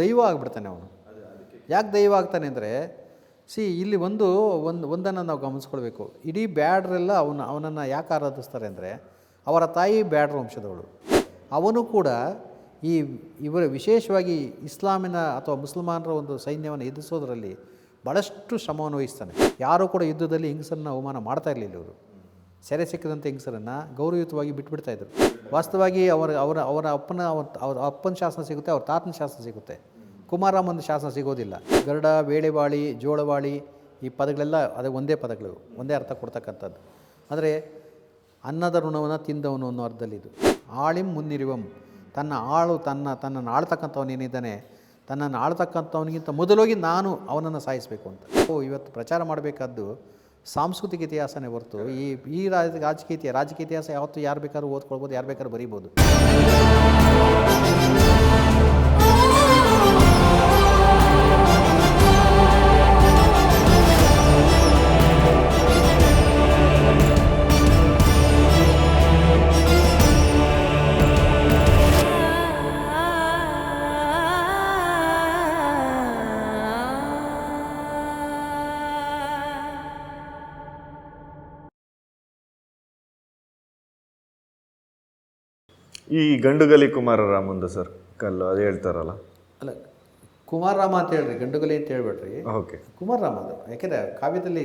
ದೈವ ಆಗ್ಬಿಡ್ತಾನೆ ಅವನು. ಯಾಕೆ ದೈವ ಆಗ್ತಾನೆ ಅಂದರೆ, ಸಿ ಇಲ್ಲಿ ಒಂದು ಒಂದು, ಒಂದನ್ನು ನಾವು ಗಮನಿಸ್ಕೊಳ್ಬೇಕು. ಇಡೀ ಬ್ಯಾಡ್ರೆಲ್ಲ ಅವನ, ಅವನನ್ನು ಯಾಕೆ ಆರಾಧಿಸ್ತಾರೆ ಅಂದರೆ, ಅವರ ತಾಯಿ ಬ್ಯಾಡ್ರ ವಂಶದವಳು. ಅವನು ಕೂಡ ಈ ಇವರ ವಿಶೇಷವಾಗಿ ಇಸ್ಲಾಮಿನ ಅಥವಾ ಮುಸಲ್ಮಾನರ ಒಂದು ಸೈನ್ಯವನ್ನು ಎದುರಿಸೋದ್ರಲ್ಲಿ ಭಾಳಷ್ಟು ಶ್ರಮವನ್ನು ವಹಿಸ್ತಾನೆ ಯಾರೂ ಕೂಡ ಯುದ್ಧದಲ್ಲಿ ಹಿಂಗಸನ್ನು ಅವಮಾನ ಮಾಡ್ತಾ ಇರಲಿಲ್ಲ ಇವರು. ಸೆರೆ ಸಿಕ್ಕಿದಂಥ ಹೆಂಗಸರನ್ನು ಗೌರವಯುತವಾಗಿ ಬಿಟ್ಬಿಡ್ತಾ ಇದ್ರು. ವಾಸ್ತವವಾಗಿ ಅವರ ಅವರ ಅವರ ಅಪ್ಪನ, ಅವ್ರ ಅಪ್ಪನ ಶಾಸನ ಸಿಗುತ್ತೆ, ಅವ್ರ ತಾತನ ಶಾಸನ ಸಿಗುತ್ತೆ. ಕುಮಾರಾಮನ ಶಾಸನ ಸಿಗೋದಿಲ್ಲ. ಗರುಡ, ವೇಳೆವಾಳಿ, ಜೋಳವಾಳಿ ಈ ಪದಗಳೆಲ್ಲ ಅದೇ ಒಂದೇ ಪದಗಳು, ಒಂದೇ ಅರ್ಥ ಕೊಡ್ತಕ್ಕಂಥದ್ದು. ಆದರೆ ಅನ್ನದ ಋಣವನ್ನು ತಿಂದವನು ಅನ್ನೋ ಅರ್ಥದಲ್ಲಿ ಇದು. ಆಳಿಂ ಮುನ್ನಿರಿವಂ. ತನ್ನ ಆಳು ತನ್ನ, ತನ್ನನ್ನು ಆಳ್ತಕ್ಕಂಥವನೇನಿದ್ದಾನೆ ತನ್ನನ್ನು ಆಳ್ತಕ್ಕಂಥವನಿಗಿಂತ ಮೊದಲೋಗಿ ನಾನು ಅವನನ್ನು ಸಾಯಿಸಬೇಕು ಅಂತ. ಓ, ಇವತ್ತು ಪ್ರಚಾರ ಮಾಡಬೇಕಾದ್ದು ಸಾಂಸ್ಕೃತಿಕ ಇತಿಹಾಸನೇ ಹೊರತು ಈ ಈ ರಾಜ ರಾಜಕೀಯ ರಾಜಕೀಯ ಇತಿಹಾಸ ಯಾವತ್ತು ಯಾರು ಬೇಕಾದ್ರೂ ಓದ್ಕೊಳ್ಬೋದು, ಯಾರು ಬೇಕಾದ್ರೂ ಬರೀಬೋದು. ಈ ಗಂಡುಗಲಿ ಕುಮಾರರ ಮುಂದೆ ಸರ್ ಕಲ್ಲು ಅದು ಹೇಳ್ತಾರಲ್ಲ. ಅಲ್ಲ ಕುಮಾರರಾಮ ಅಂತ ಹೇಳ್ರಿ ಗಂಡುಗಲಿ ಅಂತ ಹೇಳ್ಬೇಡ್ರಿ. ಓಕೆ. ಕುಮಾರರಾಮ ಅದು ಯಾಕೆಂದರೆ ಕಾವ್ಯದಲ್ಲಿ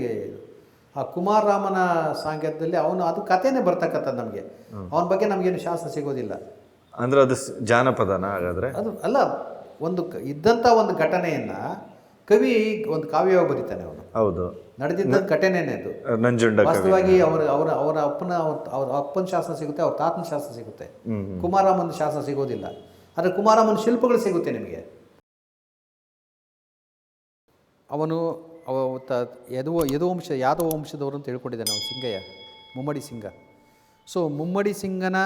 ಆ ಕುಮಾರರಾಮನ ಸಾಂಗತ್ಯದಲ್ಲಿ ಅವನು ಅದು ಕಥೆನೇ ಬರ್ತಕ್ಕಂಥದ್ದು ನಮಗೆ. ಅವನ ಬಗ್ಗೆ ನಮಗೇನು ಶಾಸ್ತ್ರ ಸಿಗೋದಿಲ್ಲ. ಅಂದರೆ ಅದು ಜಾನಪದನ ಹಾಗಾದ್ರೆ? ಅದು ಅಲ್ಲ ಒಂದು ಇದ್ದಂಥ ಒಂದು ಘಟನೆಯನ್ನು ಕವಿ ಒಂದು ಕಾವ್ಯವಾಗಿ ಬರೀತಾನೆ ಅವನು. ಹೌದು. ನಡೆದಿದ್ದ ಘಟನೆನೇ ಅದು. ನಂಜುಂಡ ವಾಸ್ತವಾಗಿ ವಾಸ್ತವವಾಗಿ ಅವರ ಅವರ ಅವರ ಅಪ್ಪನ ಅವ್ರ ಅಪ್ಪನ ಶಾಸನ ಸಿಗುತ್ತೆ ಅವ್ರ ತಾತನ ಶಾಸನ ಸಿಗುತ್ತೆ. ಕುಮಾರಮ್ಮನ ಶಾಸನ ಸಿಗೋದಿಲ್ಲ. ಆದರೆ ಕುಮಾರಮ್ಮನ ಶಿಲ್ಪಗಳು ಸಿಗುತ್ತೆ ನಿಮಗೆ. ಅವನು ಅವ ಯದು ಯದುವ ಯದುವಂಶ ಯಾದವ ವಂಶದವರು ಅಂತ ಹೇಳ್ಕೊಂಡಿದ್ದಾನೆ ಅವನು ಸಿಂಗಯ್ಯ ಮುಮ್ಮಡಿ ಸಿಂಗ. ಸೊ ಮುಮ್ಮಡಿ ಸಿಂಗನ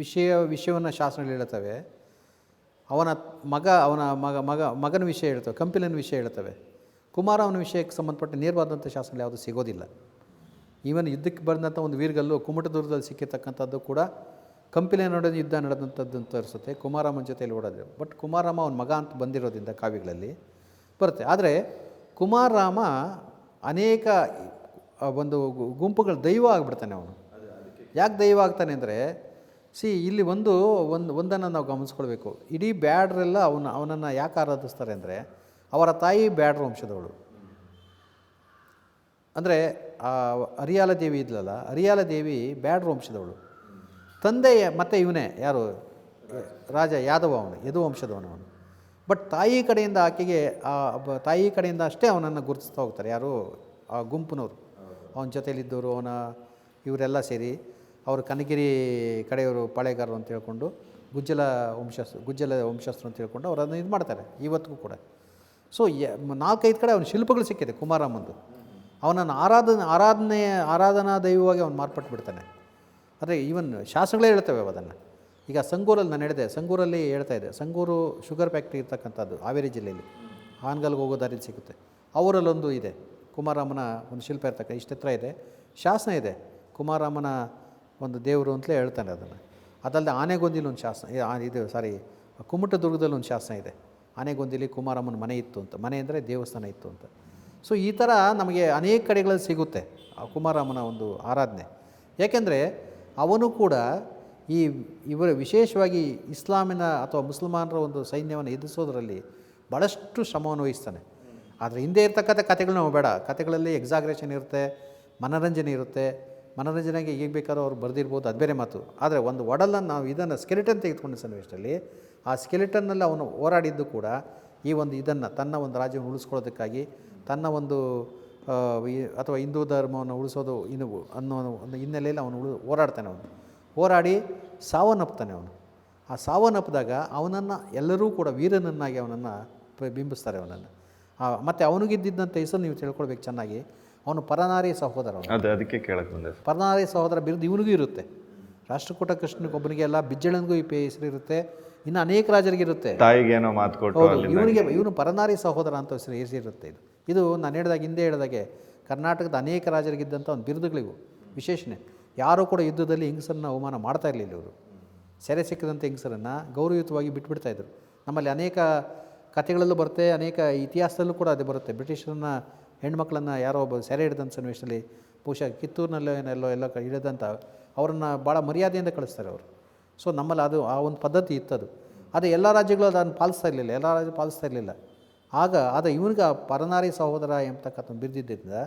ವಿಷಯ ವಿಷಯವನ್ನು ಶಾಸನಗಳು ಹೇಳ್ತವೆ. ಅವನ ಮಗ ಅವನ ಮಗ ಮಗ ಮಗನ ವಿಷಯ ಹೇಳ್ತವೆ ಕಂಪಿಲನ ವಿಷಯ ಹೇಳ್ತವೆ. ಕುಮಾರ ಅವನ ವಿಷಯಕ್ಕೆ ಸಂಬಂಧಪಟ್ಟ ನೇರವಾದಂಥ ಶಾಸನಗಳು ಯಾವುದು ಸಿಗೋದಿಲ್ಲ. ಈವನ್ ಯುದ್ಧಕ್ಕೆ ಬಂದಂಥ ಒಂದು ವೀರ್ಗಲ್ಲು ಕುಮಟದುರ್ಗದಲ್ಲಿ ಸಿಕ್ಕಿರ್ತಕ್ಕಂಥದ್ದು ಕೂಡ ಕಂಪಿಲೆ ನೋಡೋದು ಯುದ್ಧ ನಡೆದಂಥದ್ದು ಅಂತ ತೋರಿಸುತ್ತೆ ಕುಮಾರಮ್ಮನ ಜೊತೆಯಲ್ಲಿ ಓಡೋದು ಬಟ್ ಕುಮಾರಮ್ಮ ಅವನ ಮಗ ಅಂತ ಬಂದಿರೋದ್ರಿಂದ ಕಾವ್ಯಗಳಲ್ಲಿ ಬರುತ್ತೆ. ಆದರೆ ಕುಮಾರರಾಮ ಅನೇಕ ಒಂದು ಗುಂಪುಗಳ ದೈವ ಆಗಿಬಿಡ್ತಾನೆ ಅವನು. ಯಾಕೆ ದೈವ ಆಗ್ತಾನೆ ಅಂದರೆ, ಸಿ ಇಲ್ಲಿ ಒಂದು ಒಂದು, ಒಂದನ್ನು ನಾವು ಗಮನಿಸ್ಕೊಳ್ಬೇಕು. ಇಡೀ ಬ್ಯಾಡ್ರೆಲ್ಲ ಅವನ, ಅವನನ್ನು ಯಾಕೆ ಆರಾಧಿಸ್ತಾರೆ ಅಂದರೆ ಅವರ ತಾಯಿ ಬ್ಯಾಡ್ರ ವಂಶದವಳು. ಅಂದರೆ ಆ ಅರಿಯಾಲ ದೇವಿ ಇದ್ಲಲ್ಲ ಅರಿಯಾಲ ದೇವಿ ಬ್ಯಾಡ್ರ ವಂಶದವಳು. ತಂದೆ ಮತ್ತೆ ಇವನೇ, ಯಾರು? ರಾಜ ಯಾದವ ಅವನು ಯದು ವಂಶದವನು ಅವನು. ಬಟ್ ತಾಯಿ ಕಡೆಯಿಂದ ಆಕೆಗೆ, ಆ ತಾಯಿ ಕಡೆಯಿಂದ ಅಷ್ಟೇ ಅವನನ್ನು ಗುರುತಿಸ್ತಾ ಹೋಗ್ತಾರೆ. ಯಾರು? ಆ ಗುಂಪಿನವರು. ಅವನ ಜೊತೆಯಲ್ಲಿದ್ದವರು ಅವನ ಇವರೆಲ್ಲ ಸೇರಿ ಅವರು ಕನಗಿರಿ ಕಡೆಯವರು ಪಾಳೆಗಾರರು ಅಂತ ಹೇಳ್ಕೊಂಡು, ಗುಜ್ಜಲ ವಂಶಸ್ ಗುಜ್ಜಲ ವಂಶಸ್ಥರು ಅಂತ ಹೇಳ್ಕೊಂಡು ಅವರು ಅದನ್ನು ಇದು ಮಾಡ್ತಾರೆ ಇವತ್ತಿಗೂ ಕೂಡ. ಸೊ ನಾಲ್ಕೈದು ಕಡೆ ಅವನ ಶಿಲ್ಪಗಳು ಸಿಕ್ಕಿದೆ ಕುಮಾರಮ್ಮಂದು. ಅವನನ್ನು ಆರಾಧನೆ ಆರಾಧನೆ, ಆರಾಧನಾ ದೈವವಾಗಿ ಅವನು ಮಾರ್ಪಟ್ಟು ಬಿಡ್ತಾನೆ. ಆದರೆ ಈವನ್ ಶಾಸನಗಳೇ ಹೇಳ್ತವೆ ಅದನ್ನು. ಈಗ ಸಂಗೂರಲ್ಲಿ ನಾನು ಹೇಳಿದೆ, ಸಂಗೂರಲ್ಲಿ ಹೇಳ್ತಾ ಇದೆ ಸಂಗೂರು ಶುಗರ್ ಫ್ಯಾಕ್ಟ್ರಿ ಇರ್ತಕ್ಕಂಥದ್ದು ಹಾವೇರಿ ಜಿಲ್ಲೆಯಲ್ಲಿ. ಹಾನಗಲ್ಗೆ ಹೋಗೋ ದಾರಿಲಿ ಸಿಗುತ್ತೆ. ಅವರಲ್ಲೊಂದು ಇದೆ, ಕುಮಾರಮ್ಮನ ಒಂದು ಶಿಲ್ಪ ಇರ್ತಕ್ಕ ಇಷ್ಟೆತ್ರ ಇದೆ, ಶಾಸನ ಇದೆ. ಕುಮಾರಮ್ಮನ ಒಂದು ದೇವರು ಅಂತಲೇ ಹೇಳ್ತಾನೆ ಅದನ್ನು. ಅದಲ್ಲದೆ ಆನೆಗೊಂದಿಲಿ ಒಂದು ಶಾಸನ ಇದು, ಸಾರಿ, ಕುಮಟದುರ್ಗದಲ್ಲಿ ಒಂದು ಶಾಸನ ಇದೆ. ಆನೆಗೊಂದಿಲಿ ಕುಮಾರಮ್ಮನ ಮನೆ ಇತ್ತು ಅಂತ. ಮನೆ ಅಂದರೆ ದೇವಸ್ಥಾನ ಇತ್ತು ಅಂತ. ಸೊ ಈ ಥರ ನಮಗೆ ಅನೇಕ ಕಡೆಗಳಲ್ಲಿ ಸಿಗುತ್ತೆ ಆ ಕುಮಾರಮ್ಮನ ಒಂದು ಆರಾಧನೆ. ಯಾಕೆಂದರೆ ಅವನು ಕೂಡ ಈ ಇವರ ವಿಶೇಷವಾಗಿ ಇಸ್ಲಾಮಿನ ಅಥವಾ ಮುಸಲ್ಮಾನರ ಒಂದು ಸೈನ್ಯವನ್ನು ಎದುರಿಸೋದ್ರಲ್ಲಿ ಭಾಳಷ್ಟು ಶ್ರಮವನ್ನು ವಹಿಸ್ತಾನೆ. ಆದರೆ ಹಿಂದೆ ಇರ್ತಕ್ಕಂಥ ಕಥೆಗಳು ನಾವು ಬೇಡ. ಕಥೆಗಳಲ್ಲಿ ಎಕ್ಸಾಗ್ರೇಷನ್ ಇರುತ್ತೆ, ಮನೋರಂಜನೆ ಇರುತ್ತೆ ಮನೋರಂಜನೆಗೆ ಈಗ ಬೇಕಾದ್ರೂ ಅವ್ರು ಬರೆದಿರ್ಬೋದು, ಅದು ಬೇರೆ ಮಾತು. ಆದರೆ ಒಂದು ಒಡಲನ್ನು ನಾವು ಇದನ್ನು ಸ್ಕೆಲಿಟನ್ ತೆಗೆದುಕೊಂಡ ಸನ್ನಿವೇಶದಲ್ಲಿ, ಆ ಸ್ಕೆಲಿಟನ್ನಲ್ಲಿ ಅವನು ಹೋರಾಡಿದ್ದು ಕೂಡ ಈ ಒಂದು ಇದನ್ನು, ತನ್ನ ಒಂದು ರಾಜ್ಯವನ್ನು ಉಳಿಸ್ಕೊಳ್ಳೋದಕ್ಕಾಗಿ, ತನ್ನ ಒಂದು ಅಥವಾ ಹಿಂದೂ ಧರ್ಮವನ್ನು ಉಳಿಸೋದು ಇನ್ನು ಅನ್ನೋ ಒಂದು ಹಿನ್ನೆಲೆಯಲ್ಲಿ ಅವನು ಉಳಿ, ಹೋರಾಡ್ತಾನೆ ಅವನು. ಹೋರಾಡಿ ಸಾವನ್ನಪ್ತಾನೆ ಅವನು. ಆ ಸಾವನ್ನಪ್ಪಿದಾಗ ಅವನನ್ನು ಎಲ್ಲರೂ ಕೂಡ ವೀರನನ್ನಾಗಿ ಅವನನ್ನು ಬಿಂಬಿಸ್ತಾರೆ ಅವನನ್ನು. ಮತ್ತು ಅವನಿಗಿದ್ದಂಥ ಹೆಸರು ನೀವು ತಿಳ್ಕೊಳ್ಬೇಕು ಚೆನ್ನಾಗಿ. ಅವನು ಪರನಾರಿ ಸಹೋದರ ಅವನು ಅದೇ ಅದಕ್ಕೆ ಕೇಳಕ್ಕೆ ಬಂದೆ. ಪರನಾರಿ ಸಹೋದರ ಬಿರುದು ಇವನಿಗೂ ಇರುತ್ತೆ. ರಾಷ್ಟ್ರಕೂಟ ಕೃಷ್ಣಗೊಬ್ಬನಿಗೆ ಎಲ್ಲ ಬಿಜ್ಜಳನಿಗೂ ಈ ಪೇ ಹೆಸರು ಇರುತ್ತೆ. ಇನ್ನು ಅನೇಕ ರಾಜರಿಗೆ ಇರುತ್ತೆ. ತಾಯಿಗೆ ಏನೋ ಮಾತು ಕೊಟ್ಟು ಇವನಿಗೆ ಇವನು ಪರನಾರಿ ಸಹೋದರ ಅಂತ ಹೆಸರು ಹೆಸರಿರುತ್ತೆ ಇದು. ಇದು ನಾನು ಹೇಳಿದಾಗ ಹಿಂದೆ ಹೇಳಿದಾಗೆ ಕರ್ನಾಟಕದ ಅನೇಕ ರಾಜರಿಗಿದ್ದಂಥ ಒಂದು ಬಿರುದುಗಳಿವು. ವಿಶೇಷಣೆ ಯಾರೂ ಕೂಡ ಯುದ್ಧದಲ್ಲಿ ಹೆಂಗಸರನ್ನ ಅವಮಾನ ಮಾಡ್ತಾ ಇರಲಿಲ್ಲ ಇವರು. ಸೆರೆ ಸಿಕ್ಕಿದಂಥ ಹೆಂಗಸರನ್ನ ಗೌರವಯುತವಾಗಿ ಬಿಟ್ಬಿಡ್ತಾ ಇದ್ರು. ನಮ್ಮಲ್ಲಿ ಅನೇಕ ಕಥೆಗಳಲ್ಲೂ ಬರುತ್ತೆ ಅನೇಕ ಇತಿಹಾಸದಲ್ಲೂ ಕೂಡ ಅದು ಬರುತ್ತೆ. ಬ್ರಿಟಿಷರನ್ನ ಹೆಣ್ಮಕ್ಳನ್ನು ಯಾರೋ ಒಬ್ಬ ಸೆರೆ ಹಿಡಿದಂಥ ಸನ್ನಿವೇಶದಲ್ಲಿ ಬಹುಶಃ ಕಿತ್ತೂರಿನಲ್ಲೋ ಏನೆಲ್ಲೋ ಎಲ್ಲ ಹಿಡಿದಂಥ ಅವರನ್ನು ಭಾಳ ಮರ್ಯಾದೆಯಿಂದ ಕಳಿಸ್ತಾರೆ ಅವರು. ಸೊ ನಮ್ಮಲ್ಲಿ ಅದು ಆ ಒಂದು ಪದ್ಧತಿ ಇತ್ತದು. ಅದು ಎಲ್ಲ ರಾಜ್ಯಗಳು ಅದನ್ನು ಪಾಲಿಸ್ತಾ ಇರಲಿಲ್ಲ, ಎಲ್ಲ ರಾಜ್ಯ ಪಾಲಿಸ್ತಾ ಇರಲಿಲ್ಲ. ಆಗ ಆದ ಇವನಿಗೆ ಆ ಪರನಾರಿ ಸಹೋದರ ಎಂಬತಕ್ಕಂಥ ಬಿದ್ದಿದ್ದರಿಂದ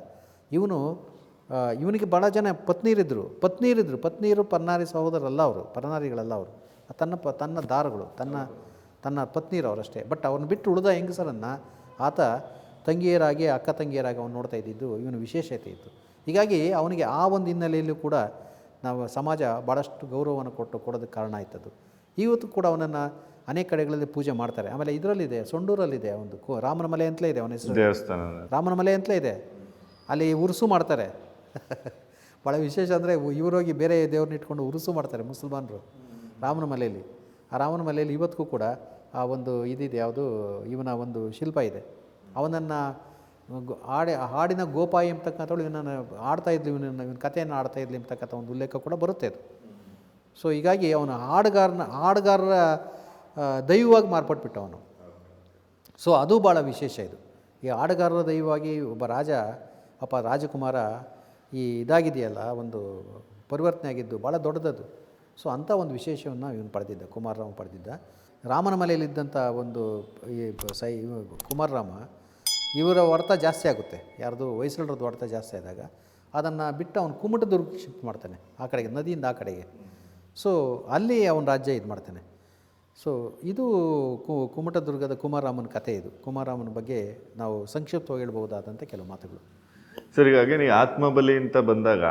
ಇವನು ಇವನಿಗೆ ಭಾಳ ಜನ ಪತ್ನಿರಿದ್ದರು ಪತ್ನಿಯರಿದ್ದರು ಪತ್ನಿಯರು ಪರನಾರಿ ಸಹೋದರಲ್ಲ ಅವರು, ಪರನಾರಿಗಳಲ್ಲ ಅವರು. ತನ್ನ ಪ, ತನ್ನ ದಾರುಗಳು, ತನ್ನ ತನ್ನ ಪತ್ನಿಯರು ಅವರಷ್ಟೇ ಬಟ್ ಅವ್ರನ್ನ ಬಿಟ್ಟು ಉಳಿದ ಹೆಂಗಸರನ್ನು ಆತ ತಂಗಿಯರಾಗಿ ಅಕ್ಕ ತಂಗಿಯರಾಗಿ ಅವನು ನೋಡ್ತಾ ಇದ್ದಿದ್ದು ಇವನು ವಿಶೇಷತೆ ಇತ್ತು. ಹೀಗಾಗಿ ಅವನಿಗೆ ಆ ಒಂದು ಹಿನ್ನೆಲೆಯಲ್ಲೂ ಕೂಡ ನಾವು ಸಮಾಜ ಭಾಳಷ್ಟು ಗೌರವವನ್ನು ಕೊಟ್ಟು ಕೊಡೋದಕ್ಕೆ ಕಾರಣ ಆಯ್ತದು ಇವತ್ತು ಕೂಡ ಅವನನ್ನು ಅನೇಕ ಕಡೆಗಳಲ್ಲಿ ಪೂಜೆ ಮಾಡ್ತಾರೆ. ಆಮೇಲೆ ಇದರಲ್ಲಿದೆ ಸೊಂಡೂರಲ್ಲಿದೆ ಒಂದು ಕೋ ರಾಮನ ಮಲೆ ಅಂತಲೇ ಇದೆ ಅವನ ಹೆಸರು. ದೇವಸ್ಥಾನ ರಾಮನ ಮಲೆ ಅಂತಲೇ ಇದೆ. ಅಲ್ಲಿ ಉರುಸು ಮಾಡ್ತಾರೆ. ಭಾಳ ವಿಶೇಷ ಅಂದರೆ ಇವರೋಗಿ ಬೇರೆ ದೇವ್ರನ್ನ ಇಟ್ಕೊಂಡು ಉರುಸು ಮಾಡ್ತಾರೆ ಮುಸಲ್ಮಾನರು ರಾಮನ ಮಲೆಯಲ್ಲಿ. ಆ ರಾಮನ ಮಲೆಯಲ್ಲಿ ಇವತ್ತಿಗೂ ಕೂಡ ಆ ಒಂದು ಇದಿದೆ ಯಾವುದು ಇವನ ಒಂದು ಶಿಲ್ಪ ಇದೆ. ಅವನನ್ನು ಹಾಡಿ, ಹಾಡಿನ ಗೋಪಾಯಿ ಎಂಬತಕ್ಕಂಥವಳು ಇವನನ್ನು ಆಡ್ತಾ ಇದ್ಲು, ಇವನನ್ನು, ಇವನ ಕಥೆಯನ್ನು ಆಡ್ತಾ ಇದ್ಲಿ ಎಂಬತಕ್ಕಂಥ ಒಂದು ಉಲ್ಲೇಖ ಕೂಡ ಬರುತ್ತೆ ಅದು. ಸೊ ಹೀಗಾಗಿ ಅವನು ಹಾಡುಗಾರನ, ಹಾಡುಗಾರರ ದೈವವಾಗಿ ಮಾರ್ಪಟ್ಬಿಟ್ಟ ಅವನು ಸೊ ಅದು ಭಾಳ ವಿಶೇಷ ಇದು. ಈ ಹಾಡುಗಾರರ ದೈವವಾಗಿ ಒಬ್ಬ ರಾಜ, ಅಪ್ಪ ರಾಜಕುಮಾರ ಈ ಇದಾಗಿದೆಯಲ್ಲ, ಒಂದು ಪರಿವರ್ತನೆ ಆಗಿದ್ದು ಭಾಳ ದೊಡ್ಡದದು. ಸೊ ಅಂಥ ಒಂದು ವಿಶೇಷವನ್ನು ಇವನು ಪಡೆದಿದ್ದ, ಕುಮಾರರಾವ್ ಪಡೆದಿದ್ದ. ರಾಮನ ಮಲೆಯಲ್ಲಿದ್ದಂಥ ಒಂದು ಈ ಸೈ ಕುಮಾರರಾಮ ಇವರ ಹೊಡೆತ ಜಾಸ್ತಿ ಆಗುತ್ತೆ. ಯಾರ್ದು ಹೊಯ್ಸಳರದ್ದು ಹೊಡೆತ ಜಾಸ್ತಿ ಆದಾಗ ಅದನ್ನು ಬಿಟ್ಟು ಅವನು ಕುಮಟದುರ್ಗ ಶಿಫ್ಟ್ ಮಾಡ್ತಾನೆ, ಆ ಕಡೆಗೆ, ನದಿಯಿಂದ ಆ ಕಡೆಗೆ. ಸೊ ಅಲ್ಲಿ ಅವನ ರಾಜ್ಯ ಇದು ಮಾಡ್ತಾನೆ. ಸೊ ಇದು ಕು, ಕುಮಟದುರ್ಗದ ಕುಮಾರರಾಮನ ಕಥೆ ಇದು. ಕುಮಾರರಾಮನ ಬಗ್ಗೆ ನಾವು ಸಂಕ್ಷಿಪ್ತವಾಗಿ ಹೇಳ್ಬೋದಾದಂಥ ಕೆಲವು ಮಾತುಗಳು. ಸರ್, ಹೀಗಾಗಿ ನೀವು ಆತ್ಮಬಲಿ ಅಂತ ಬಂದಾಗ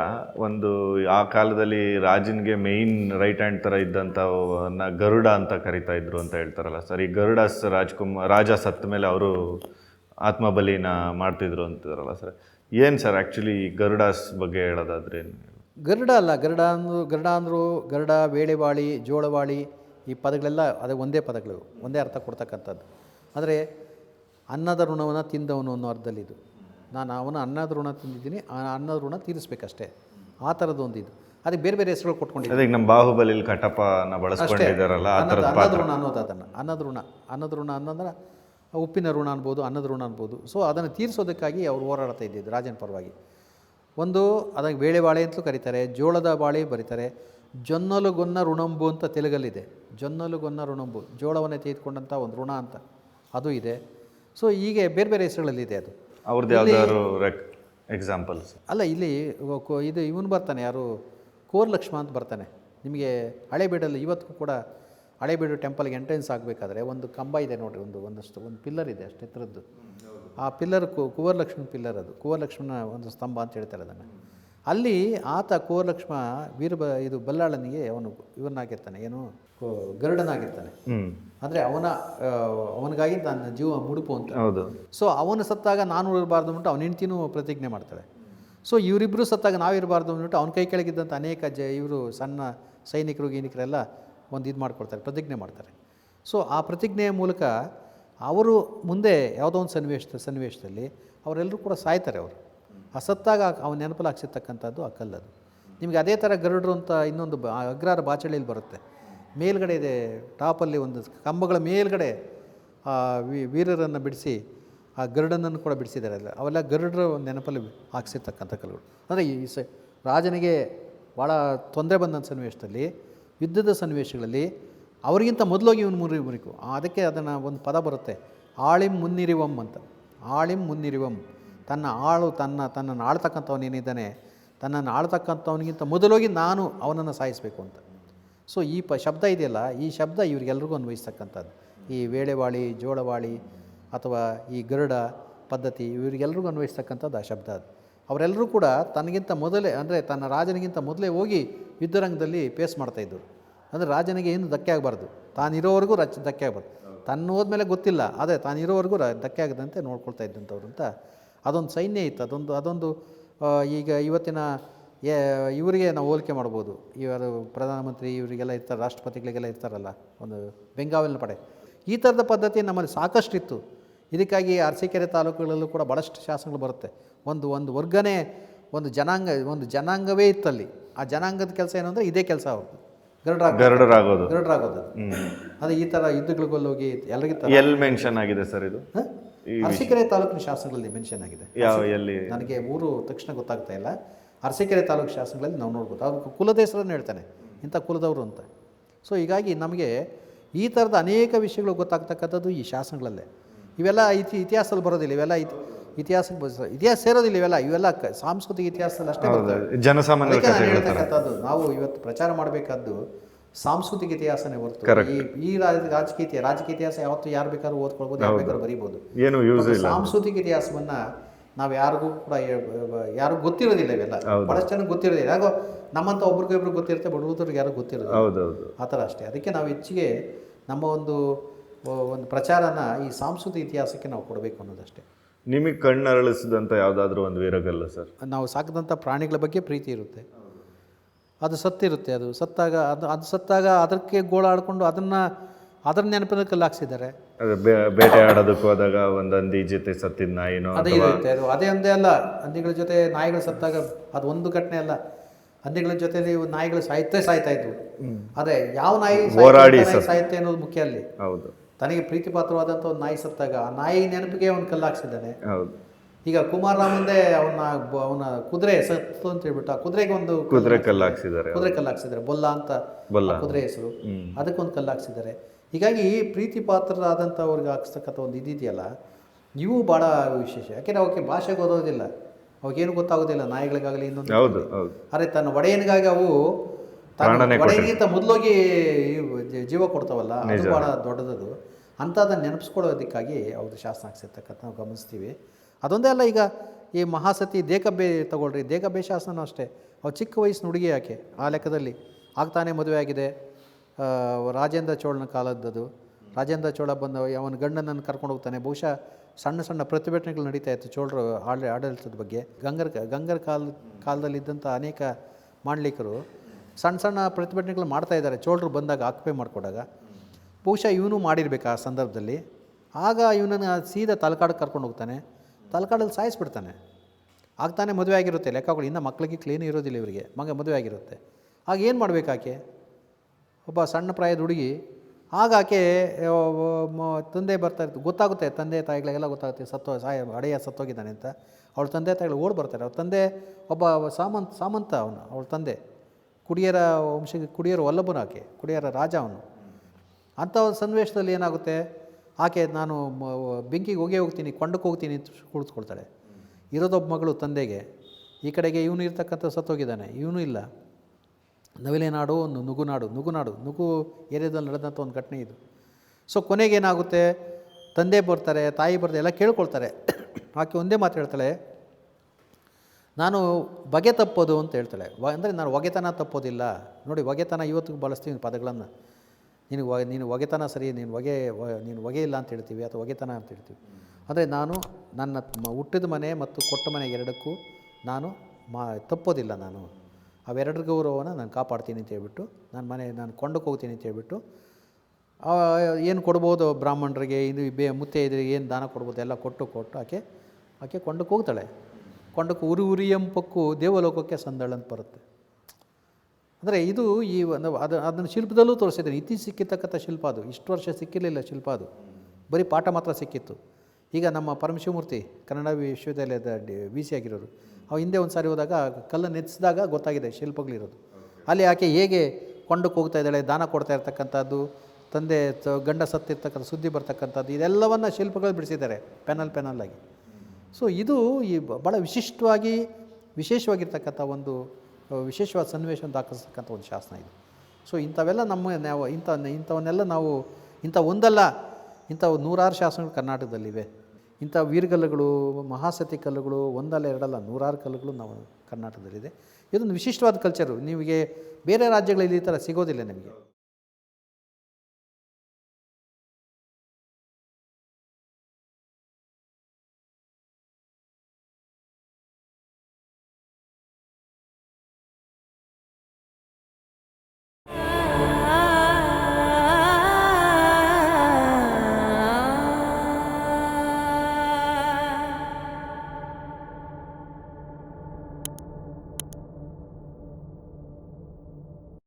ಒಂದು ಆ ಕಾಲದಲ್ಲಿ ರಾಜನ್ಗೆ ಮೇಯ್ನ್ ರೈಟ್ ಹ್ಯಾಂಡ್ ಥರ ಇದ್ದಂಥವನ್ನ ಗರುಡ ಅಂತ ಕರಿತಾ ಇದ್ರು ಅಂತ ಹೇಳ್ತಾರಲ್ಲ ಸರ್. ಈ ಗರುಡಸ್ ರಾಜ್ಕುಮಾರ್ ರಾಜ ಸತ್ತ ಮೇಲೆ ಅವರು ಆತ್ಮಬಲಿನ ಮಾಡ್ತಿದ್ರು ಅಂತಿದ್ರಲ್ಲ ಸರ್. ಏನು ಸರ್ ಆ್ಯಕ್ಚುಲಿ ಗರುಡಾಸ್ ಬಗ್ಗೆ ಹೇಳೋದಾದ್ರೆ? ಗರುಡ ಅಲ್ಲ, ಗರುಡ ಅಂದ್ರು, ಗರುಡ ಅಂದರು ಗರುಡ ವೇಳೆವಾಳಿ ಜೋಳವಾಳಿ ಈ ಪದಗಳೆಲ್ಲ ಅದೇ ಒಂದೇ ಪದಗಳು, ಒಂದೇ ಅರ್ಥ ಕೊಡ್ತಕ್ಕಂಥದ್ದು. ಆದರೆ ಅನ್ನದ ಋಣವನ್ನು ತಿಂದವನು ಅನ್ನೋ ಅರ್ಥದಲ್ಲಿ ಇದು. ನಾನು ಅವನ ಅನ್ನದ ಋಣ ತಿಂದಿದ್ದೀನಿ ಆ ಅನ್ನದ ಋಣ ತೀರಿಸ್ಬೇಕಷ್ಟೇ. ಆ ಥರದ್ದು ಒಂದು ಇದು. ಅದಕ್ಕೆ ಬೇರೆ ಬೇರೆ ಹೆಸರುಗಳು ಕೊಟ್ಕೊಂಡಿದ್ದೆ ಅದಕ್ಕೆ ನಮ್ಮ ಬಾಹುಬಲಿ ಕಟಪನ ಬಳಸ್ಕೊಂಡಿದ್ದಾರಲ್ಲ ಅನ್ನದ ಋಣ ಅನ್ನೋದು ಅದನ್ನು. ಅನ್ನದ ಋಣ. ಅನ್ನದ ಋಣ ಅನ್ನೋದ್ರೆ ಉಪ್ಪಿನ ಋಣ ಅನ್ಬೋದು ಅನ್ನದ ಋಣ ಅನ್ಬೋದು. ಸೊ ಅದನ್ನು ತೀರಿಸೋದಕ್ಕಾಗಿ ಅವರು ಹೋರಾಡ್ತಾ ಇದ್ದಿದ್ದು ರಾಜನ ಪರವಾಗಿ. ಒಂದು ಅದಕ್ಕೆ ಬೇಳೆ ಬಾಳೆ ಅಂತಲೂ ಕರೀತಾರೆ ಜೋಳದ ಬಾಳೆ ಬರೀತಾರೆ. ಜೊನ್ನಲುಗೊನ್ನ ಋಣಂಬು ಅಂತ ತೆಲುಗಲ್ಲಿದೆ. ಜೊನ್ನಲು ಗೊನ್ನ ಋಣಂಬು. ಜೋಳವನ್ನೇ ತೆಗೆದುಕೊಂಡಂಥ ಒಂದು ಋಣ ಅಂತ. ಅದು ಇದೆ. ಸೊ ಹೀಗೆ ಬೇರೆ ಬೇರೆ ಹೆಸರುಗಳಲ್ಲಿದೆ ಅದು. ಅವ್ರದ್ದು ಯಾವ್ದಾದ್ರು ಎಕ್ಸಾಂಪಲ್ಸ್ ಅಲ್ಲ ಇಲ್ಲಿ ಕೋ- ಇದು ಇವನು ಬರ್ತಾನೆ ಯಾರು? ಕೋರ್ಲಕ್ಷ್ಮ ಅಂತ ಬರ್ತಾನೆ. ನಿಮಗೆ ಹಳೆಬೀಡಲ್ಲಿ ಇವತ್ತು ಕೂಡ ಹಳೆಬೀಡು ಟೆಂಪಲ್ಗೆ ಎಂಟ್ರೆನ್ಸ್ ಆಗಬೇಕಾದ್ರೆ ಒಂದು ಕಂಬ ಇದೆ ನೋಡಿರಿ ಒಂದು ಒಂದಷ್ಟು ಒಂದು ಪಿಲ್ಲರ್ ಇದೆ ಅಷ್ಟು ಎತ್ತರದ್ದು. ಆ ಪಿಲ್ಲರ್ ಕು ಕುವರಲಕ್ಷ್ಮಣ ಪಿಲ್ಲರ್ ಅದು. ಕುವರಲಕ್ಷ್ಮಣ ಒಂದು ಸ್ತಂಭ ಅಂತ ಹೇಳ್ತಾರೆ ಅದನ್ನು. ಅಲ್ಲಿ ಆತ ಕೋರಲಕ್ಷ್ಮ ವೀರ ಬ ಇದು ಬಲ್ಲಾಳನಿಗೆ ಅವನು ಇವನಾಗಿರ್ತಾನೆ ಏನು ಗರುಡನಾಗಿರ್ತಾನೆ. ಅಂದರೆ ಅವನ ಅವನಿಗಾಗಿ ತನ್ನ ಜೀವ ಮುಡುಪು ಅಂತ. ಹೌದು. ಸೊ ಅವನು ಸತ್ತಾಗ ನಾನು ಇರಬಾರ್ದು ಅಂದ್ಬಿಟ್ಟು ಅವನ ಹೆಂಡ್ತಿನೂ ಪ್ರತಿಜ್ಞೆ ಮಾಡ್ತಾಳೆ. ಸೊ ಇವರಿಬ್ಬರು ಸತ್ತಾಗ ನಾವಿರಬಾರ್ದು ಅಂದ್ಬಿಟ್ಟು ಅವನ ಕೈ ಕೆಳಗಿದ್ದಂಥ ಅನೇಕ ಜ ಇವರು ಸಣ್ಣ ಸೈನಿಕರು ಗೈನಿಕರೆಲ್ಲ ಒಂದು ಇದು ಮಾಡ್ಕೊಳ್ತಾರೆ ಪ್ರತಿಜ್ಞೆ ಮಾಡ್ತಾರೆ. ಸೊ ಆ ಪ್ರತಿಜ್ಞೆಯ ಮೂಲಕ ಅವರು ಮುಂದೆ ಯಾವುದೋ ಒಂದು ಸನ್ನಿವೇಶ ಸನ್ನಿವೇಶದಲ್ಲಿ ಅವರೆಲ್ಲರೂ ಕೂಡ ಸಾಯ್ತಾರೆ ಅವರು. ಆ ಸತ್ತಾಗ ಅವನ ನೆನಪಲ್ಲಿ ಹಾಕ್ಸಿರ್ತಕ್ಕಂಥದ್ದು ಆ ಕಲ್ಲದು. ನಿಮಗೆ ಅದೇ ಥರ ಗರುಡರು ಅಂತ ಇನ್ನೊಂದು ಬ ಅಗ್ರಹಾರ ಬಾಚಳಿಯಲ್ಲಿ ಬರುತ್ತೆ. ಮೇಲ್ಗಡೆ ಇದೆ ಟಾಪಲ್ಲಿ ಒಂದು ಕಂಬಗಳ ಮೇಲ್ಗಡೆ ಆ ವೀರರನ್ನು ಬಿಡಿಸಿ ಆ ಗರುಡನನ್ನು ಕೂಡ ಬಿಡಿಸಿದ್ದಾರೆ ಅಲ್ಲ. ಅವೆಲ್ಲ ಗರುಡರ ನೆನಪಲ್ಲಿ ಹಾಕ್ಸಿರ್ತಕ್ಕಂಥ ಕಲ್ಲುಗಳು. ಅಂದರೆ ಈ ಸ ರಾಜನಿಗೆ ಭಾಳ ತೊಂದರೆ ಬಂದಂಥ ಸನ್ನಿವೇಶದಲ್ಲಿ, ಯುದ್ಧದ ಸನ್ನಿವೇಶಗಳಲ್ಲಿ ಅವರಿಗಿಂತ ಮೊದಲೋಗಿ ಇವನು ಮುರಿ ಮುರಿಕು. ಅದಕ್ಕೆ ಅದನ್ನು ಒಂದು ಪದ ಬರುತ್ತೆ. ಆಳಿಂ ಮುನ್ನಿರಿವಂ ಅಂತ. ಆಳಿಂ ಮುನ್ನಿರಿವಂ. ತನ್ನ ಆಳು ತನ್ನ, ತನ್ನನ್ನು ಆಳ್ತಕ್ಕಂಥವನೇನಿದ್ದಾನೆ ತನ್ನನ್ನು ಆಳ್ತಕ್ಕಂಥವನಿಗಿಂತ ಮೊದಲೋಗಿ ನಾನು ಅವನನ್ನು ಸಾಯಿಸಬೇಕು ಅಂತ. ಸೊ ಈ ಪ, ಶಬ್ದ ಇದೆಯಲ್ಲ, ಈ ಶಬ್ದ ಇವರಿಗೆಲ್ರಿಗೂ ಅನ್ವಯಿಸ್ತಕ್ಕಂಥದ್ದು. ಈ ವೇಳೆವಾಳಿ, ಜೋಳವಾಳಿ ಅಥವಾ ಈ ಗರುಡ ಪದ್ಧತಿ ಇವರಿಗೆಲ್ರಿಗೂ ಅನ್ವಯಿಸ್ತಕ್ಕಂಥದ್ದು ಆ ಶಬ್ದ ಅದು. ಅವರೆಲ್ಲರೂ ಕೂಡ ತನಗಿಂತ ಮೊದಲೇ, ಅಂದರೆ ತನ್ನ ರಾಜನಿಗಿಂತ ಮೊದಲೇ ಹೋಗಿ ಯುದ್ಧರಂಗದಲ್ಲಿ ಪೇಸ್ ಮಾಡ್ತಾಯಿದ್ರು ಅಂದರೆ ರಾಜನಿಗೆ ಏನು ಧಕ್ಕೆ ಆಗಬಾರ್ದು. ತಾನಿರೋವರೆಗೂ ರಚ, ಧಕ್ಕೆ ಆಗಬಾರ್ದು. ತನ್ನ ಹೋದ್ಮೇಲೆ ಗೊತ್ತಿಲ್ಲ, ಆದರೆ ತಾನಿರೋವರೆಗೂ ರ, ಧಕ್ಕೆ ಆಗದಂತೆ ನೋಡ್ಕೊಳ್ತಾ ಇದ್ದಂಥವ್ರು ಅಂತ ಅದೊಂದು ಸೈನ್ಯ ಇತ್ತು. ಅದೊಂದು ಅದೊಂದು ಈಗ ಇವತ್ತಿನ ಏ- ಇವರಿಗೆ ನಾವು ಹೋಲಿಕೆ ಮಾಡ್ಬೋದು. ಇವರು ಪ್ರಧಾನಮಂತ್ರಿ ಇವರಿಗೆಲ್ಲ ಇರ್ತಾರೆ ರಾಷ್ಟ್ರಪತಿಗಳಿಗೆಲ್ಲ ಇರ್ತಾರಲ್ಲ ಒಂದು ಬೆಂಗಾವಲಿನ ಪಡೆ. ಈ ಥರದ ಪದ್ಧತಿ ನಮ್ಮಲ್ಲಿ ಸಾಕಷ್ಟಿತ್ತು. ಇದಕ್ಕಾಗಿ ಅರಸೀಕೆರೆ ತಾಲೂಕುಗಳಲ್ಲೂ ಕೂಡ ಭಾಳಷ್ಟು ಶಾಸನಗಳು ಬರುತ್ತೆ. ಒಂದು ಒಂದು ವರ್ಗನೇ ಒಂದು ಜನಾಂಗ ಒಂದು ಜನಾಂಗವೇ ಇತ್ತಲ್ಲಿ. ಆ ಜನಾಂಗದ ಕೆಲಸ ಏನು ಅಂದರೆ ಇದೇ ಕೆಲಸ ಅವ್ರದ್ದು ಗರಡರಾಗೋದು. ಗರಡರಾಗೋದು. ಅದೇ ಈ ಥರ ಯುದ್ಧಗಳಿಗೆ ಹೋಗಿ ಎಲ್ಲರಿಗೂ ಎಲ್ಲಿ ಮೆನ್ಷನ್ ಆಗಿದೆ ಸರ್ ಇದು? ಅರಸೀಕೆರೆ ತಾಲೂಕಿನ ಶಾಸನಗಳಲ್ಲಿ ಮೆನ್ಷನ್ ಆಗಿದೆ. ಯಾವ ಎಲ್ಲಿ? ನನಗೆ ಊರು ತಕ್ಷಣ ಗೊತ್ತಾಗ್ತಾ ಇಲ್ಲ. ಅರಸೀಕೆರೆ ತಾಲೂಕು ಶಾಸನಗಳಲ್ಲಿ ನಾವು ನೋಡ್ಬೋದು. ಅವ್ರ ಕುಲದ ಹೆಸರನ್ನು ಹೇಳ್ತಾನೆ. ಇಂಥ ಕುಲದವರು ಅಂತ. ಸೊ ಹೀಗಾಗಿ ನಮಗೆ ಈ ಥರದ ಅನೇಕ ವಿಷಯಗಳು ಗೊತ್ತಾಗ್ತಕ್ಕಂಥದ್ದು ಈ ಶಾಸನಗಳಲ್ಲೇ. ಇವೆಲ್ಲ ಇತಿ ಇತಿಹಾಸದಲ್ಲಿ ಬರೋದಿಲ್ಲ. ಇವೆಲ್ಲ ಇತಿ ಇತಿಹಾಸಕ್ಕೆ ಇತಿಹಾಸ ಸೇರೋದಿಲ್ಲ ಇವೆಲ್ಲ. ಇವೆಲ್ಲ ಸಾಂಸ್ಕೃತಿಕ ಇತಿಹಾಸದಲ್ಲಿ ಅಷ್ಟೇ ಹೇಳ್ತಕ್ಕಂಥದ್ದು ನಾವು ಇವತ್ತು ಪ್ರಚಾರ ಮಾಡಬೇಕಾದ್ದು ಸಾಂಸ್ಕೃತಿಕ ಇತಿಹಾಸನೇ ಹೊರತು. ಈ ಈ ರಾಜ- ರಾಜಕೀಯ ರಾಜಕೀಯ ಇತಿಹಾಸ ಯಾವತ್ತು ಯಾರು ಬೇಕಾದ್ರೂ ಓದ್ಕೊಳ್ಬೋದು ಯಾರು ಬೇಕಾದ್ರೂ ಬರೀಬೋದು. ಏನು ಯೂಸ್ ಇಲ್ಲ. ಸಾಂಸ್ಕೃತಿಕ ಇತಿಹಾಸವನ್ನ ನಾವು ಯಾರಿಗೂ ಕೂಡ ಯಾರಿಗೂ ಗೊತ್ತಿರೋದಿಲ್ಲ ಇವೆಲ್ಲ. ಬಹಳಷ್ಟು ಜನ ಗೊತ್ತಿರೋದಿಲ್ಲ. ಯಾಕೋ ನಮ್ಮಂತ ಒಬ್ರಿಗೊಬ್ರು ಗೊತ್ತಿರುತ್ತೆ ಬಡವ್ರಿಗೆ ಯಾರು ಗೊತ್ತಿರೋದಿಲ್ಲ. ಹೌದು ಆ ಥರ ಅಷ್ಟೇ. ಅದಕ್ಕೆ ನಾವು ಹೆಚ್ಚಿಗೆ ನಮ್ಮ ಒಂದು ಒಂದು ಪ್ರಚಾರನ ಈ ಸಾಂಸ್ಕೃತಿಕ ಇತಿಹಾಸಕ್ಕೆ ನಾವು ಕೊಡಬೇಕು ಅನ್ನೋದಷ್ಟೇ. ನಿಮಗೆ ಕಣ್ಣರಳಿಸಿದಂಥ ಯಾವುದಾದ್ರೂ ಒಂದು ವೀರಗಲ್ಲ ಸರ್? ನಾವು ಸಾಕಿದಂಥ ಪ್ರಾಣಿಗಳ ಬಗ್ಗೆ ಪ್ರೀತಿ ಇರುತ್ತೆ. ಅದು ಸತ್ತಿರುತ್ತೆ ಅದು ಸತ್ತಾಗ ಅದು ಅದು ಸತ್ತಾಗ ಅದಕ್ಕೆ ಗೋಳಾಡಿಕೊಂಡು ಅದನ್ನು ಅದರ ನೆನಪಿನ ಕಲ್ಲಾಕ್ಸಿದ್ದಾರೆ ಬೇಟೆ ಆಡೋದಕ್ಕೆ ಹೋದಾಗ ಒಂದು ಹಂದಿ ಜೊತೆ ಸತ್ತಿದ ನಾಯಿನೋ ಅದೇ ಇರುತ್ತೆ ಅದು ಅದೇ ಒಂದೇ ಅಲ್ಲ ಹಂದಿಗಳ ಜೊತೆ ನಾಯಿಗಳು ಸತ್ತಾಗ ಅದು ಒಂದು ಘಟನೆ ಅಲ್ಲ. ಹಂದಿಗಳ ಜೊತೆ ನಾಯಿಗಳು ಸಾಯ್ತೇ ಸಾಯ್ತಾ ಇದ್ವು. ಅದೇ ಯಾವ ನಾಯಿ ಹೋರಾಡಿ ಸಾಯುತ್ತೆ ಅನ್ನೋದು ಮುಖ್ಯ ಅಲ್ಲಿ. ಹೌದು. ತನಗೆ ಪ್ರೀತಿ ಪಾತ್ರವಾದಂಥ ಒಂದು ನಾಯಿ ಸತ್ತಾಗ ಆ ನಾಯಿ ನೆನಪಿಗೆ ಅವನು ಕಲ್ಲಾಕ್ಸಿದ್ದಾನೆ ಹೌದು. ಈಗ ಕುಮಾರರಾಮಂದೇ ಅವನ ಅವನ ಕುದುರೆ ಸತ್ತು ಅಂತ ಹೇಳ್ಬಿಟ್ಟು ಆ ಕುದುರೆಗೆ ಒಂದು ಕುದುರೆ ಕಲ್ಲು ಹಾಕ್ಸಿದ್ದಾರೆ ಕುದುರೆ ಕಲ್ಲು ಹಾಕ್ಸಿದ್ದಾರೆ. ಬೊಲ್ಲ ಅಂತ ಬಲ್ಲ. ಕುದುರೆ ಹೆಸರು. ಅದಕ್ಕೊಂದು ಕಲ್ಲು ಹಾಕ್ಸಿದ್ದಾರೆ. ಹೀಗಾಗಿ ಪ್ರೀತಿ ಪಾತ್ರರಾದಂಥವ್ರಿಗೆ ಹಾಕ್ಸ್ತಕ್ಕಂಥ ಒಂದು ಇದಿದೆಯಲ್ಲ ಇವು ಭಾಳ ವಿಶೇಷ. ಯಾಕೆಂದ್ರೆ ಅವಕ್ಕೆ ಭಾಷೆ ಓದೋದಿಲ್ಲ. ಅವಾಗೇನು ಗೊತ್ತಾಗೋದಿಲ್ಲ ನಾಯಿಗಳಿಗಾಗಲಿ ಇನ್ನೊಂದು ಹೌದು ಅರೆ ತನ್ನ ಒಡೆಯನಿಗಾಗಿ ಅವು ಒಡೆಯನಿಗಿಂತ ಮೊದಲೋಗಿ ಜೀವ ಕೊಡ್ತಾವಲ್ಲ ಅದು ಭಾಳ ದೊಡ್ಡದದು. ಅಂಥದ್ದನ್ನು ನೆನಪಿಸ್ಕೊಳ್ಳೋದಕ್ಕಾಗಿ ಅವ್ರದ್ದು ಶಾಸನ ಹಾಕ್ಸಿರ್ತಕ್ಕಂಥ ನಾವು ಗಮನಿಸ್ತೀವಿ. ಅದೊಂದೇ ಅಲ್ಲ, ಈಗ ಈ ಮಹಾಸತಿ ದೇಕಬ್ಬೆ ತಗೊಳ್ರಿ. ದೇಕಬ್ಬೆ ಶಾಸನ ಅಷ್ಟೇ. ಅವ್ರು ಚಿಕ್ಕ ವಯಸ್ಸಿನ ಹುಡುಗಿ ಯಾಕೆ? ಆ ಲೆಕ್ಕದಲ್ಲಿ ಆಗ್ತಾನೆ ಮದುವೆ ಆಗಿದೆ. ರಾಜೇಂದ್ರ ಚೋಳನ ಕಾಲದ್ದದು. ರಾಜೇಂದ್ರ ಚೋಳ ಬಂದ ಅವನ ಗಂಡನನ್ನು ಕರ್ಕೊಂಡು ಹೋಗ್ತಾನೆ. ಬಹುಶಃ ಸಣ್ಣ ಸಣ್ಣ ಪ್ರತಿಭಟನೆಗಳು ನಡೀತಾ ಇತ್ತು ಚೋಳರು ಆಡ, ಆಡಳಿತದ ಬಗ್ಗೆ. ಗಂಗರ್ ಗಂಗರ್ ಕಾಲ, ಕಾಲದಲ್ಲಿದ್ದಂಥ ಅನೇಕ ಮಾಂಡ್ಲಿಕರು ಸಣ್ಣ ಸಣ್ಣ ಪ್ರತಿಭಟನೆಗಳು ಮಾಡ್ತಾ ಇದ್ದಾರೆ. ಚೋಳರು ಬಂದಾಗ ಆಕ್ಯುಪೈ ಮಾಡಿಕೊಂಡಾಗ. ಬಹುಶಃ ಇವನು ಮಾಡಿರ್ಬೇಕು ಆ ಸಂದರ್ಭದಲ್ಲಿ. ಆಗ ಇವನನ್ನು ಸೀದಾ ತಲಕಾಡಕ್ಕೆ ಕರ್ಕೊಂಡು ಹೋಗ್ತಾನೆ. ತಲಕಾಡಲ್ಲಿ ಸಾಯಿಸ್ಬಿಡ್ತಾನೆ. ಆಗ್ತಾನೆ ಮದುವೆ ಆಗಿರುತ್ತೆ ಲೆಕ್ಕಗಳು ಇನ್ನೂ ಮಕ್ಕಳಿಗೆ ಕ್ಲೀನ್ ಇರೋದಿಲ್ಲ ಇವರಿಗೆ. ಮಗ ಮದುವೆ ಆಗಿರುತ್ತೆ. ಆಗ ಏನು ಮಾಡಬೇಕು ಆಕೆ? ಒಬ್ಬ ಸಣ್ಣ ಪ್ರಾಯದ ಹುಡುಗಿ. ಆಗ ಆಕೆ ತಂದೆ ಬರ್ತಾ ಇರ್ತಾರೆ ಗೊತ್ತಾಗುತ್ತೆ ತಂದೆ ತಾಯಿಗಳಿಗೆಲ್ಲ ಗೊತ್ತಾಗುತ್ತೆ, ಸತ್ತೋ, ಸಾಯ, ಹಡೆಯ ಸತ್ತೋಗಿದ್ದಾನೆ ಅಂತ. ಅವಳ ತಂದೆ ತಾಯಿಗಳು ಓಡ್ ಬರ್ತಾರೆ. ಅವ್ರ ತಂದೆ ಒಬ್ಬ ಸಾಮಂತ ಸಾಮಂತ ಅವನು, ಅವಳ ತಂದೆ. ಕುಡಿಯರ ವಂಶ, ಕುಡಿಯರ ವಲ್ಲಭನ ಆಕೆ. ಕುಡಿಯರ ರಾಜ ಅವನು. ಅಂಥ ಒಂದು ಸನ್ನಿವೇಶದಲ್ಲಿ ಏನಾಗುತ್ತೆ? ಆಕೆ ನಾನು ಬೆಂಕಿಗೆ ಹೋಗೇ ಹೋಗ್ತೀನಿ, ಕೊಂಡಕ್ಕೆ ಹೋಗ್ತೀನಿ ಅಂತ ಕುಳಿತುಕೊಳ್ತಾಳೆ. ಇರೋದೊಬ್ಬ ಮಗಳು ತಂದೆಗೆ, ಈ ಕಡೆಗೆ ಇವನು ಇರ್ತಕ್ಕಂಥ ಸತ್ತೋಗಿದ್ದಾನೆ, ಇವನು ಇಲ್ಲ. ನವಿಲೆನಾಡು ಒಂದು ನುಗುನಾಡು ನುಗುನಾಡು ನುಗು ಏರಿಯಾದಲ್ಲಿ ನಡೆದಂಥ ಒಂದು ಘಟನೆ ಇದು. ಸೊ ಕೊನೆಗೇನಾಗುತ್ತೆ ತಂದೆ ಬರ್ತಾರೆ, ತಾಯಿ ಬರ್ತಾರೆ, ಎಲ್ಲ ಕೇಳ್ಕೊಳ್ತಾರೆ. ಆಕೆ ಒಂದೇ ಮಾತು ಹೇಳ್ತಾಳೆ, ನಾನು ಬಗೆ ತಪ್ಪೋದು ಅಂತ ಹೇಳ್ತಾಳೆ. ವ, ಅಂದರೆ ನಾನು ಒಗೆತನ ತಪ್ಪೋದಿಲ್ಲ. ನೋಡಿ, ಒಗೆತನ ಇವತ್ತಿಗೂ ಬಳಸ್ತೀನಿ ಪದಗಳನ್ನು. ನೀನು ಒಗೆ ನೀನು ಒಗೆತನ ಸರಿ, ನೀನು ಹೊಗೆ ನೀನು ಹೊಗೆ ಇಲ್ಲ ಅಂತ ಹೇಳ್ತೀವಿ ಅಥವಾ ಒಗೆತನ ಅಂತ ಹೇಳ್ತೀವಿ. ಅಂದರೆ ನಾನು ನನ್ನ ಹುಟ್ಟಿದ ಮನೆ ಮತ್ತು ಕೊಟ್ಟ ಮನೆ ಎರಡಕ್ಕೂ ನಾನು ಮಾ, ತಪ್ಪೋದಿಲ್ಲ ನಾನು. ಅವೆರಡರ ಗೌರವನ ನಾನು ಕಾಪಾಡ್ತೀನಿ ಅಂತ ಹೇಳ್ಬಿಟ್ಟು ನಾನು ಮನೆ ನಾನು ಕೊಂಡಕ್ಕೆ ಹೋಗ್ತೀನಿ ಅಂತ ಹೇಳ್ಬಿಟ್ಟು ಏನು ಕೊಡ್ಬೋದು ಬ್ರಾಹ್ಮಣರಿಗೆ, ಇದು ಬೇ ಮುತ್ತೈದರಿಗೆ ಏನು ದಾನ ಕೊಡ್ಬೋದು ಎಲ್ಲ ಕೊಟ್ಟು ಕೊಟ್ಟು ಆಕೆ ಆಕೆ ಕೊಂಡಕ್ಕೆ ಹೋಗ್ತಾಳೆ. ಕೊಂಡಕ್ಕೆ ಉರಿ ಉರಿಯಂಪಕ್ಕೂ ದೇವಲೋಕಕ್ಕೆ ಸಂದಳ ಅಂತ ಬರುತ್ತೆ ಅಂದರೆ ಇದು ಈ ಒಂದು ಅದು ಅದನ್ನು ಶಿಲ್ಪದಲ್ಲೂ ತೋರಿಸಿದ್ರು ಇತಿ ಸಿಕ್ಕಿರ್ತಕ್ಕಂಥ ಶಿಲ್ಪ ಅದು. ಇಷ್ಟು ವರ್ಷ ಸಿಕ್ಕಿರಲಿಲ್ಲ ಶಿಲ್ಪ ಅದು. ಬರೀ ಪಾಠ ಮಾತ್ರ ಸಿಕ್ಕಿತ್ತು. ಈಗ ನಮ್ಮ ಪರಮಶಿವಮೂರ್ತಿ ಕನ್ನಡ ವಿಶ್ವವಿದ್ಯಾಲಯದ ಡಿ ವಿ ಸಿ ಆಗಿರೋರು, ಅವು ಹಿಂದೆ ಒಂದು ಸಾರಿ ಹೋದಾಗ ಕಲ್ಲನ್ನು ನೆಚ್ಚಿದಾಗ ಗೊತ್ತಾಗಿದೆ ಶಿಲ್ಪಗಳಿರೋದು. ಅಲ್ಲಿ ಆಕೆ ಹೇಗೆ ಕೊಂಡಕ್ಕೆ ಹೋಗ್ತಾ ಇದ್ದಾಳೆ, ದಾನ ಕೊಡ್ತಾ ಇರ್ತಕ್ಕಂಥದ್ದು, ತಂದೆ ಗಂಡ ಸತ್ತಿರ್ತಕ್ಕಂಥ, ಸುದ್ದಿ ಬರ್ತಕ್ಕಂಥದ್ದು, ಇದೆಲ್ಲವನ್ನು ಶಿಲ್ಪಗಳು ಬಿಡಿಸಿದ್ದಾರೆ, ಪೆನಲ್ ಪೆನಲ್ ಆಗಿ ಸೊ ಇದು ಈ ಭಾಳ ವಿಶಿಷ್ಟವಾಗಿ, ವಿಶೇಷವಾಗಿರ್ತಕ್ಕಂಥ ಒಂದು ವಿಶೇಷವಾದ ಸನ್ನಿವೇಶ ದಾಖಲಿಸ್ತಕ್ಕಂಥ ಒಂದು ಶಾಸನ ಇದು. ಸೊ ಇಂಥವೆಲ್ಲ ನಮ್ಮ ನಾವು ಇಂಥ ಇಂಥವನ್ನೆಲ್ಲ ನಾವು ಇಂಥ ಒಂದಲ್ಲ, ಇಂಥ ನೂರಾರು ಶಾಸನಗಳು ಕರ್ನಾಟಕದಲ್ಲಿವೆ. ಇಂಥ ವೀರಗಲ್ಲುಗಳು, ಮಹಾಸತಿ ಕಲ್ಲುಗಳು ಒಂದಲ್ಲ, ಎರಡಲ್ಲ, ನೂರಾರು ಕಲ್ಲುಗಳು ನಾವು ಕರ್ನಾಟಕದಲ್ಲಿದೆ. ಇದೊಂದು ವಿಶಿಷ್ಟವಾದ ಕಲ್ಚರು ನಿಮಗೆ ಬೇರೆ ರಾಜ್ಯಗಳಲ್ಲಿ ಈ ಥರ ಸಿಗೋದಿಲ್ಲ ನಿಮಗೆ.